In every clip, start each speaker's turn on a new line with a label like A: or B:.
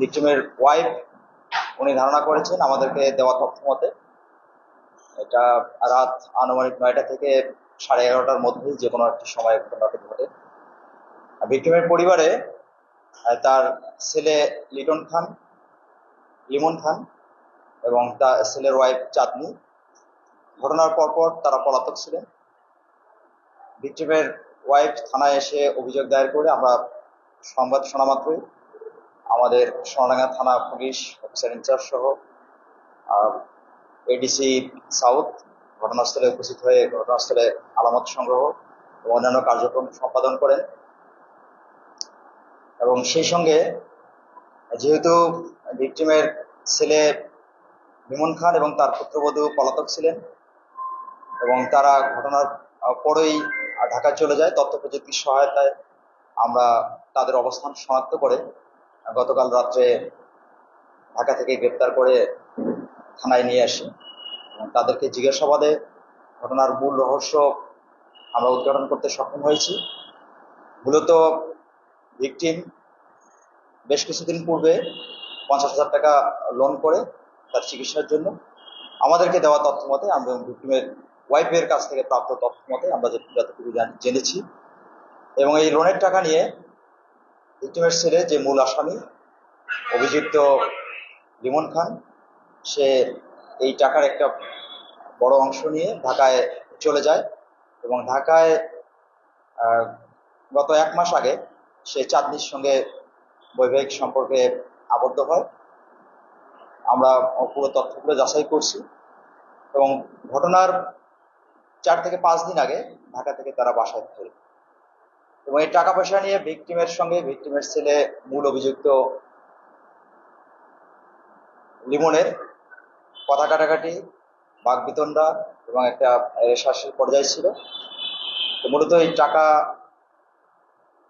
A: ভিক্টিমের wife উনি ধারণা করেছেন আমাদেরকে দেওয়া তথ্য মতে, এটা রাত আনুমানিক নয়টা থেকে সাড়ে এগারোটার মধ্যেই যে কোনো একটি সময় ঘটনাটি ঘটে। ভিক্টিমের পরিবারে তার ছেলে লিটন খান, লিমন খান এবং তার ছেলের ওয়াইফ চাঁদনি। ঘটনার পরপর তারা পলাতক ছিলেন। ভিক্টিমের ওয়াইফ থানায় এসে অভিযোগ দায়ের করে আমরা সংবাদ শোনা মাত্রই আমাদের সোনাডাঙ্গা থানা পুলিশ অফিসার ইনচার্জ সহ এডিসি সাউথ ঘটনাস্থলে উপস্থিত হয়ে ঘটনাস্থলে আলামত সংগ্রহ এবং অন্যান্য কার্যক্রম সম্পাদন করেন। এবং সেই সঙ্গে যেহেতু ভিকটিমের ছেলে বিমন খান এবং তার পুত্রবধূ পলাতক ছিলেন এবং তারা ঘটনার পরেই ঢাকা চলে যায় তথ্য প্রযুক্তির সহায়তায় আমরা তাদের অবস্থান শনাক্ত করে গতকাল রাত্রে ঢাকা থেকে গ্রেপ্তার করে থানায় নিয়ে আসি। এবং তাদেরকে জিজ্ঞাসাবাদে ঘটনার মূল রহস্য আমরা উদ্ঘাটন করতে সক্ষম হয়েছি। মূলত ভিকটিম বেশ কিছুদিন পূর্বে পঞ্চাশ হাজার টাকা লোন করে তার চিকিৎসার জন্য আমাদেরকে দেওয়া তথ্য মতে আমরা ভিকটিমের ওয়াইফের কাছ থেকে প্রাপ্ত তথ্য মতে আমরা যতটুকু জান- জেনেছি। এবং এই লোনের টাকা নিয়ে ভিক্টিমের ছেলে যে মূল আসামি, অভিযুক্ত লিমন খান, সে এই টাকার একটা বড় অংশ নিয়ে ঢাকায় চলে যায় এবং ঢাকায় গত এক মাস আগে সে চাঁদনির সঙ্গে বৈবাহিক সম্পর্কে আবদ্ধ হয়। আমরা পুরো তথ্যগুলো যাচাই করছি এবং ঘটনার চার থেকে পাঁচ দিন আগে ঢাকা থেকে তারা বাসায় ফেরে। এবং এই টাকা পয়সা নিয়ে ভিকটিমের সঙ্গে ভিকটিমের ছেলে মূল অভিযুক্ত লিমনের কথা কাটাকাটি, বাগবিতণ্ডা এবং একটা রেশাসের পর্যায়ে ছিল। মূলত এই টাকা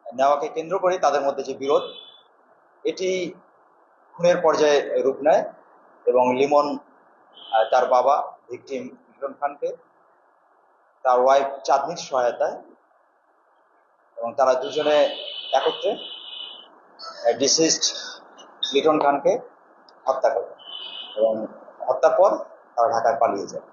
A: নেওয়াকে কেন্দ্র করে তাদের মধ্যে যে বিরোধ, এটি খুনের পর্যায়ে রূপ নেয় এবং লিমন তার বাবা ভিকটিম লিটন খানকে তার ওয়াইফ চাঁদনির সহায়তায় এবং তারা দুজনে একত্রে ডিসিস্ট লিটন খানকে হত্যা করে। এবং হত্যার পর তারা ঢাকায় পালিয়ে যায়।